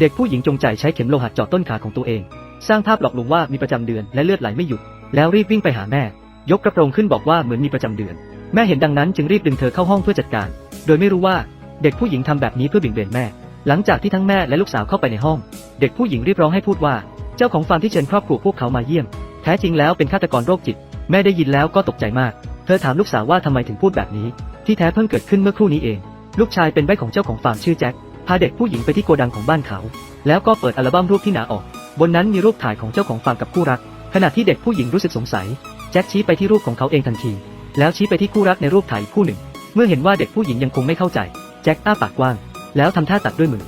เด็กผู้หญิงจงใจใช้เข็มโลหะเจาะต้นขาของตัวเอง สร้างภาพหลอกลวงว่ามีประจำเดือนและเลือดไหลไม่หยุด แล้วรีบวิ่งไปหาแม่ ยกกระโปรงขึ้นบอกว่าเหมือนมีประจำเดือน แม่เห็นดังนั้นจึงรีบดึงเธอเข้าห้องเพื่อจัดการ โดยไม่รู้ว่าเด็กผู้หญิงทำแบบนี้เพื่อเบี่ยงเบนแม่ หลังจากที่ทั้งแม่และลูกสาวเข้าไปในห้อง เด็กผู้หญิงรีบร้องให้พูดว่า เจ้าของฟาร์มที่เชิญครอบครัวพวกเขามาเยี่ยม แท้จริงแล้วเป็นฆาตกรโรคจิต แม่ได้ยินแล้วก็ตกใจมาก เธอถามลูกสาวว่าทำไมถึงพูดแบบนี้ ที่แท้เพิ่งเกิดขึ้นเมื่อครู่นี้เอง ลูกชายเป็นใบของเจ้าของฟาร์มชื่อแจ็ค พาเด็กผู้หญิงไปที่โกดังของบ้านเขา แล้วก็เปิดอัลบั้มรูปที่หนาออก บนนั้นมีรูปถ่ายของเจ้าของฟาร์มกับคู่รัก ขณะที่เด็กผู้หญิงรู้สึกสงสัย แจ็คชี้ไปที่รูปของเขาเองทันที แล้วชี้ไปที่คู่รักในรูปถ่ายอีกคู่หนึ่ง เมื่อเห็นว่าเด็กผู้หญิงยังคงไม่เข้าใจ แจ็คอ้าปากกว้าง แล้วทำท่าตัดด้วยมือ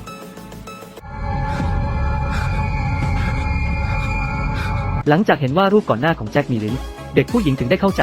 หลังจากเห็นว่ารูปก่อนหน้าของแจ็คมีลิ้น เด็กผู้หญิงถึงได้เข้าใจ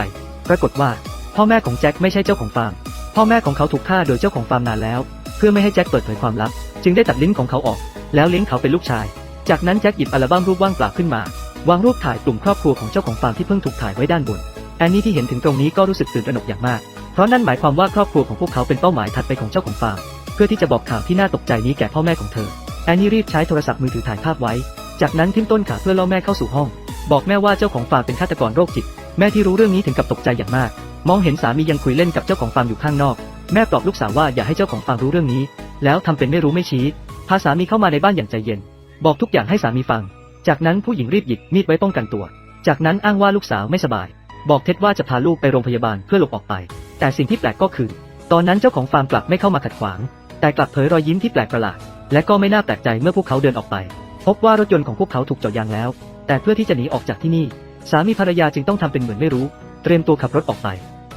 ปรากฏว่า พ่อแม่ของแจ็คไม่ใช่เจ้าของฟาร์ม พ่อแม่ของเขาถูกฆ่าโดยเจ้าของฟาร์มนานแล้ว พื่อไม่ให้แจ็คเปิดเผยความลับ จึงได้ตัดลิ้นของเขาออก แล้วเลี้ยงเขาเป็นลูกชาย จากนั้นแจ็คหยิบอัลบั้มรูปว่างเปล่าขึ้นมา วางรูปถ่ายกลุ่มครอบครัวของเจ้าของฟาร์มที่เพิ่งถูกถ่ายไว้ด้านบนแอนนี่ที่เห็นถึงตรงนี้ก็รู้สึกตื่นตระหนกอย่างมาก เพราะนั่นหมายความว่าครอบครัวของพวกเขาเป็นเป้าหมายถัดไปของเจ้าของฟาร์ม เพื่อที่จะบอกข่าวที่น่าตกใจนี้แก่พ่อแม่ของเธอ แอนนี่รีบใช้โทรศัพท์มือถือถ่ายภาพไว้ จากนั้นทิ้มต้นขาเพื่อล่อแม่เข้าสู่ห้อง บอกแม่ว่าเจ้าของฟาร์มเป็นฆาตกรโรคจิต แม่ที่รู้เรื่องนี้ถึงกับตกใจอย่างมาก มองเห็นสามียังคุยเล่นกับเจ้าของฟาร์มอยู่ข้างนอก แม่ปลอบลูกสาวว่าอย่าให้เจ้าของฟาร์มรู้เรื่องนี้ แล้วทำเป็นไม่รู้ไม่ชี้ พาสามีเข้ามาในบ้านอย่างใจเย็น บอกทุกอย่างให้สามีฟัง จากนั้นผู้หญิงรีบหยิบมีดไว้ป้องกันตัว จากนั้นอ้างว่าลูกสาวไม่สบาย บอกเท็ดว่าจะพาลูกไปโรงพยาบาลเพื่อหลบออกไป แต่สิ่งที่แปลกก็คือ ตอนนั้นเจ้าของฟาร์มกลับไม่เข้ามาขัดขวาง แต่กลับเผยรอยยิ้มที่แปลกประหลาด และก็ไม่น่าแปลกใจเมื่อพวกเขาเดินออกไป พบว่ารถยนต์ของพวกเขาถูกเจาะยางแล้ว แต่เพื่อที่จะหนีออกจากที่นี่ สามีภรรยาจึงต้องทำเป็นเหมือนไม่รู้ เตรียมตัวขับรถออกไป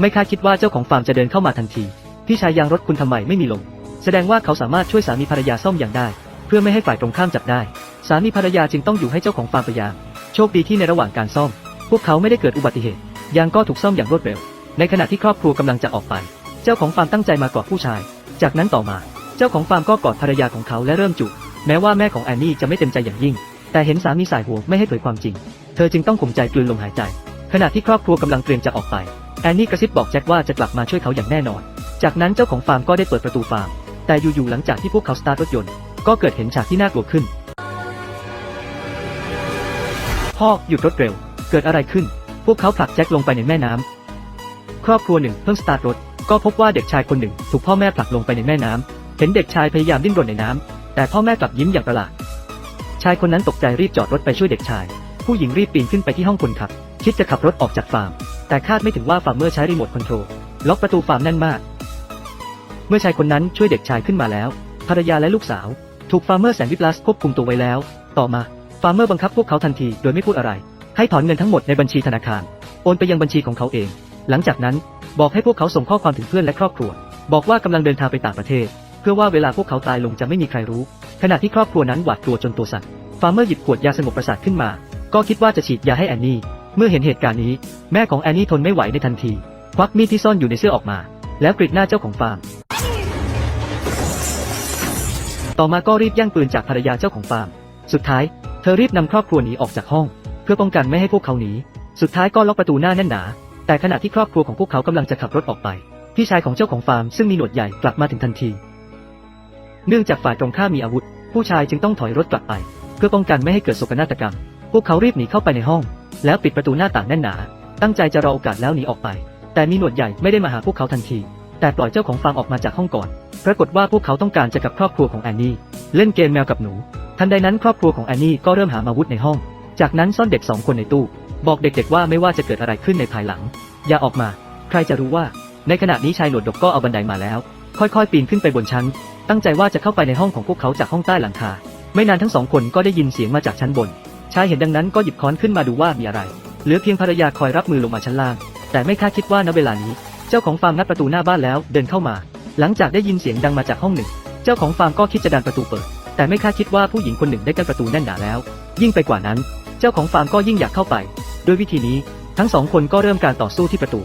ไม่คาดคิดว่าเจ้าของฟาร์มจะเดินเข้ามาทันที พี่ชายยางรถคุณทำไมไม่มีลม แสดงว่าเขาสามารถช่วยสามีภรรยาซ่อมยางได้ เพื่อไม่ให้ฝ่ายตรงข้ามจับได้ สามีภรรยาจึงต้องอยู่ให้เจ้าของฟาร์มพยายามโชคดีที่ในระหว่างการซ่อม พวกเขาไม่ได้เกิดอุบัติเหตุยางก็ถูกซ่อมอย่างรวดเร็ว ในขณะที่ครอบครัวกำลังจะออกไป เจ้าของฟาร์มตั้งใจมากอดผู้ชาย จากนั้นต่อมา เจ้าของฟาร์มก็กอดภรรยาของเขาและเริ่มจูบแม้ว่าแม่ของแอนนี่จะไม่เต็มใจอย่างยิ่ง แต่เห็นสามีสายหัวไม่ให้เผยความจริง เธอจึงต้องข่มใจกลืนลมหายใจ ขณะที่ครอบครัวกำลังเตรียมจะออกไป แอนนี่กระซิบบอกแจ็คว่าจะกลับมาช่วยเขาอย่างแน่นอน จากนั้นเจ้าของฟาร์มก็ได้เปิดประตูฟาร์ม แต่อยู่ๆหลังจากที่พวกเขาสตาร์ทรถยนต์ ก็เกิดเห็นฉากที่น่ากลัวขึ้น พ่อหยุดรถเร็ว เกิดอะไรขึ้น พวกเขาผลักแจ็คลงไปในแม่น้ำครอบครัวหนึ่งเพิ่งสตาร์ทรถ ก็พบว่าเด็กชายคนหนึ่งถูกพ่อแม่ผลักลงไปในแม่น้ำเห็นเด็กชายพยายามดิ้นรนในน้ำแต่พ่อแม่กลับยิ้มอย่างประหลาด ชายคนนั้นตกใจรีบจอดรถไปช่วยเด็กชาย ผู้หญิงรีบปีนขึ้นไปที่ห้องคนขับ คิดจะขับรถออกจากฟาร์ม แต่คาดไม่ถึงว่าฟาร์มเมอร์ใช้รีโมทคอนโทรลล็อกประตูฟาร์มแน่นมาก เมื่อชายคนนั้นช่วยเด็กชายขึ้นมาแล้ว ภรรยาและลูกสาว ถูกฟาร์มเมอร์แสนวิปลัสควบคุมตัวไว้แล้ว ต่อมา ฟาร์มเมอร์บังคับพวกเขาทันทีโดยไม่พูดอะไร ให้ถอนเงินทั้งหมดในบัญชีธนาคาร โอนไปยังบัญชีของเขาเอง หลังจากนั้นบอกให้พวกเขาส่งข้อความถึงเพื่อนและครอบครัว บอกว่ากำลังเดินทางไปต่างประเทศ เพื่อว่าเวลาพวกเขาตายลงจะไม่มีใครรู้ ขณะที่ครอบครัวนั้นหวาดกลัวจนตัวสั่น ฟาร์มเมอร์หยิบขวดยาสงบประสาทขึ้นมา ก็คิดว่าจะฉีดยาให้แอนนี่ เมื่อเห็นเหตุการณ์นี้ แม่ของแอนนี่ทนไม่ไหวในทันที ควักมีดที่ซ่อนอยู่ในเสื้อออกมา แล้วกรีดหน้าเจ้าของฟาร์ม ต่อมาก็รีบแย่งปืนจากภรรยาเจ้าของฟาร์ม สุดท้าย เธอรีบนำครอบครัวหนีออกจากห้อง เพื่อป้องกันไม่ให้พวกเขาหนี สุดท้ายก็ล็อกประตูหน้าแน่นหนา แต่ขณะที่ครอบครัวของพวกเขากำลังจะขับรถออกไป พี่ชายของเจ้าของฟาร์มซึ่งมีหนวดใหญ่กลับมาถึงทันที เนื่องจากฝ่ายตรงข้ามมีอาวุธ ผู้ชายจึงต้องถอยรถกลับไป เพื่อป้องกันไม่ให้เกิดโศกนาฏกรรม พวกเขารีบหนีเข้าไปในห้อง แล้วปิดประตูหน้าต่างแน่นหนา ตั้งใจจะรอโอกาสแล้วหนีออกไป แต่มีหนวดใหญ่ไม่ได้มาหาพวกเขาทันที แต่ปล่อยเจ้าของฟาร์มออกมาจากห้องก่อน ปรากฏว่าพวกเขาต้องการจะกับครอบครัวของแอนนี่ เล่นเกมแมวกับหนู ทันใดนั้นครอบครัวของแอนนี่ก็เริ่มหาอาวุธในห้อง จากนั้นซ่อนเด็กสองคนในตู้ บอกเด็กๆว่าไม่ว่าจะเกิดอะไรขึ้นในภายหลัง อย่าออกมา ใครจะรู้ว่า ในขณะนี้ชายหนวดดกก็เอาบันไดมาแล้ว ค่อยๆ ปีนขึ้นไปบนชั้น ตั้งใจว่าจะเข้าไปในห้องของพวกเขาจากห้องใต้หลังคา ไม่นานทั้งสองคนก็ได้ยินเสียงมาจากชั้นบน ชายเห็นดังนั้นก็หยิบค้อนขึ้นมาดูว่ามีอะไร เหลือเพียงภรรยาคอยรับมือลงมาชั้นล่าง แต่ไม่คาดคิดว่าณเวลานี้ เจ้าของฟาร์มงัดประตูหน้าบ้านแล้วเดินเข้ามา หลังจากได้ยินเสียงดังมาจากห้องหนึ่ง เจ้าของฟาร์มก็คิดจะดันประตูเปิด แต่ไม่คาดคิดว่าผู้หญิงคนหนึ่งได้กั้นประตูแน่นหนาแล้ว ยิ่งไปกว่านั้น เจ้าของฟาร์มก็ยิ่งอยากเข้าไป ด้วยวิธีนี้ทั้งสองคนก็เริ่มการต่อสู้ที่ประตู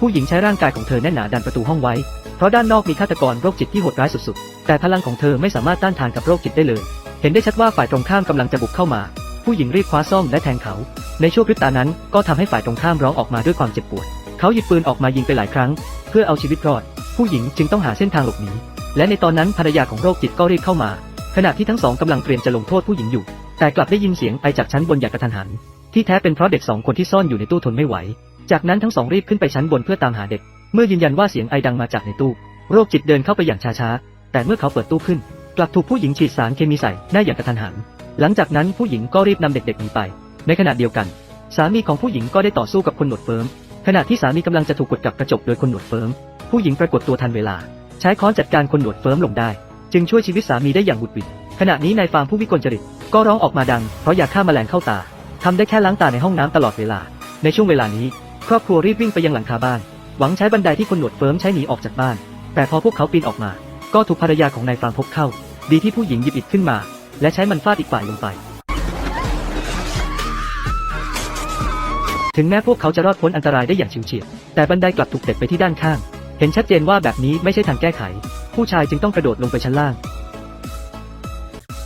ผู้หญิงใช้ร่างกายของเธอแน่นหนาดันประตูห้องไว้ เพราะด้านนอกมีฆาตกรโรคจิตที่โหดร้ายสุดๆ แต่พลังของเธอไม่สามารถต้านทานกับโรคจิตได้เลย เห็นได้ชัดว่าฝ่ายตรงข้ามกำลังจะบุกเข้ามา ผู้หญิงรีบคว้าซ่อมและแทงเขา ในช่วงพริบตานั้นก็ทำให้ฝ่ายตรงข้ามร้องออกมาด้วยความเจ็บปวด เขาหยิบปืนออกมายิงไปหลายครั้ง เพื่อเอาชีวิตรอด ผู้หญิงจึงต้องหาเส้นทางหลบหนี และในตอนนั้นภรรยาของโรคจิตก็รีบเข้ามา ขณะที่ทั้งสองกำลังเตรียมจะลงโทษผู้หญิงอยู่ แต่กลับได้ยินเสียงไอจากชั้นบนอย่างกระทันหัน ที่แท้เป็นเพราะเด็กสองคนที่ซ่อนอยู่ในตู้ทนไม่ไหว จากนั้นทั้งสองรีบขึ้นไปชั้นบนเพื่อตามหาเด็ก เมื่อยืนยันว่าเสียงไอดังมาจากในตู้ โรคจิตเดินเข้าไปอย่างช้าๆ แต่เมื่อเขาเปิดตู้ขึ้น กลับถูกผู้หญิงฉีดสารเคมีใส่หน้าอย่างกระทันหัน หลังจากนั้นผู้หญิงก็รีบนำเด็กๆหนีไป ในขณะเดียวกัน สามีของผู้หญิงก็ได้ต่อสู้กับคนหนวดเฟิร์มขณะที่สามีกำลังจะถูกกดกับกระจกโดยคนหนวดเฟิร์มผู้หญิงปรากฏตัวทันเวลา ใช้ค้อนจัดการคนหนวดเฟิร์มลงได้ จึงช่วยชีวิตสามีได้อย่างบุดวิดขณะนี้นายฟาร์มผู้วิกลจริตก็ร้องออกมาดังเพราะอยากฆ่าแมลงเข้าตาทำได้แค่ล้างตาในห้องน้ำตลอดเวลา ในช่วงเวลานี้ ครอบครัวรีบวิ่งไปยังหลังคาบ้าน หวังใช้บันไดที่คนหนวดเฟิร์มใช้หนีออกจากบ้าน แต่พอพวกเขาปีนออกมา ก็ถูกภรรยาของนายฟาร์มพบเข้า ดีที่ผู้หญิงหยิบอิฐขึ้นมา และใช้มันฟาดอีกฝ่ายลงไป ถึงแม้พวกเขาจะรอดพ้นอันตรายได้อย่างฉิวเฉียด แต่บันไดกลับถูกเด็ดไปที่ด้านข้าง เห็นชัดเจนว่าแบบนี้ไม่ใช่ทางแก้ไข ผู้ชายจึงต้องกระโดดลงไปชั้นล่าง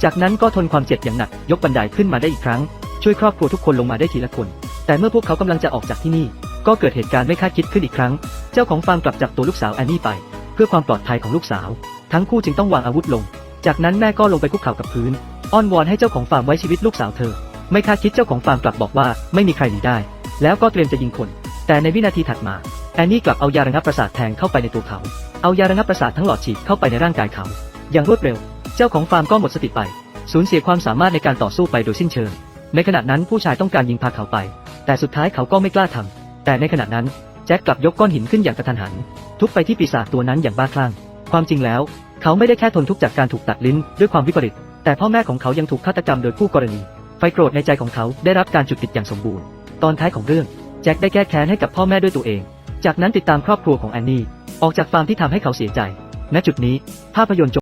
จากนั้นก็ทนความเจ็บอย่างหนัก ยกบันไดขึ้นมาได้อีกครั้ง ช่วยครอบครัวทุกคนลงมาได้ทีละคน แต่เมื่อพวกเขากำลังจะออกจากที่นี่ ก็เกิดเหตุการณ์ไม่คาดคิดขึ้นอีกครั้ง เจ้าของฟาร์มกลับจับตัวลูกสาวแอนนี่ไป เพื่อความปลอดภัยของลูกสาว ทั้งคู่จึงต้องวางอาวุธลง จากนั้นแม่ก็ลงไปคุกเข่ากับพื้น อ้อนวอนให้เจ้าของฟาร์มไว้ชีวิตลูกสาวเธอ ไม่คาดคิดเจ้าของฟาร์มกลับบอกว่าไม่มีใครหนีได้ แล้วก็เตรียมจะยิงคน แต่ในวินาทีถัดมา แอนนี่กลับเอายาระงับประสาทแทงเข้าไปในตัวเขา เอายาระงับประสาททั้งหลอดฉีดเข้าไปในร่างกายเขา อย่างรวดเร็ว เจ้าของฟาร์มก็หมดสติไป สูญเสียความสามารถในการต่อสู้ไปโดยสิ้นเชิง ในขณะนั้นผู้ชายต้องการยิงพาเขาไป แต่สุดท้ายเขาก็ไม่กล้าทำแต่ในขณะนั้นแจ็คกลับยกก้อนหินขึ้นอย่างกระทันหัน ทุบไปที่ปีศาจตัวนั้นอย่างบ้าคลั่ง ความจริงแล้ว เขาไม่ได้แค่ทนทุกข์จากการถูกตัดลิ้นด้วยความวิปริต แต่พ่อแม่ของเขายังถูกฆาตกรรมโดยคู่กรณี ไฟโกรธในใจของเขาได้รับการจุดติดอย่างสมบูรณ์ ตอนท้ายของเรื่อง แจ็คได้แก้แค้นให้กับพ่อแม่ด้วยตัวเอง จากนั้นติดตามครอบครัวของแอนนี่ ออกจากฟาร์มที่ทำให้เขาเสียใจ ณ จุดนี้ภาพยนตร์จบ